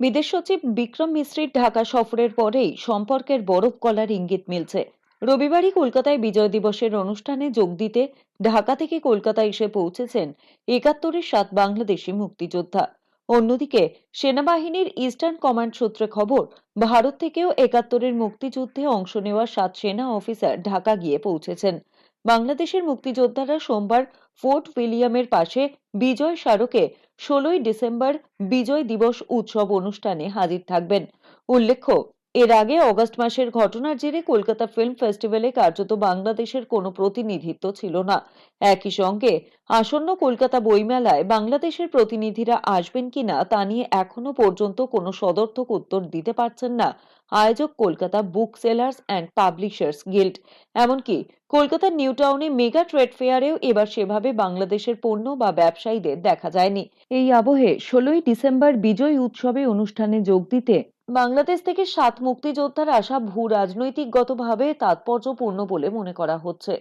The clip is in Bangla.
বিদেশ সচিব বিক্রম মিশ্রির ঢাকা সফরের পরেই সম্পর্কের বরফ গলার ইঙ্গিত মিলছে। রবিবারই কলকাতায় বিজয় দিবসের অনুষ্ঠানে যোগ দিতে ঢাকা থেকে কলকাতা এসে পৌঁছেছেন একাত্তরের সাত বাংলাদেশি মুক্তিযোদ্ধা। অন্যদিকে, সেনাবাহিনীর ইস্টার্ন কমান্ড সূত্রে খবর, ভারত থেকেও একাত্তরের মুক্তিযুদ্ধে অংশ নেওয়া সাত সেনা অফিসার ঢাকা গিয়ে পৌঁছেছেন। বাংলাদেশের মুক্তিযোদ্ধারা সোমবার ফোর্ট উইলিয়ামের পাশে বিজয় স্মারকে ষোলোই ডিসেম্বর বিজয় দিবস উৎসব অনুষ্ঠানে হাজির থাকবেন। উল্লেখ্য এর আগে অগস্ট মাসের ঘটনার জেরে কলকাতা ফিল্ম ফেস্টিভ্যালে কার্যত বাংলাদেশের কোনো প্রতিনিধিত্ব ছিল না। একই সঙ্গে আসন্ন কলকাতা বইমেলায় বাংলাদেশের প্রতিনিধিরা আসবেন কিনা তা নিয়ে এখনও পর্যন্ত কোনো সদর্থক উত্তর দিতে পারছেন না আয়োজক Kolkata book sellers and publishers guild. এমনকি কলকাতার নিউ টাউনে মেগা ট্রেড ফেয়ারেও এবার সেভাবে বাংলাদেশের পণ্য বা ব্যবসায়ীদের দেখা যায়নি। এই আবহে ষোলোই ডিসেম্বর বিজয় উৎসবে অনুষ্ঠানে যোগ দিতে বাংলাদেশ থেকে সাত মুক্তিযোদ্ধার আসা ভূ রাজনৈতিকগতভাবে তাৎপর্যপূর্ণ বলে মনে করা হচ্ছে।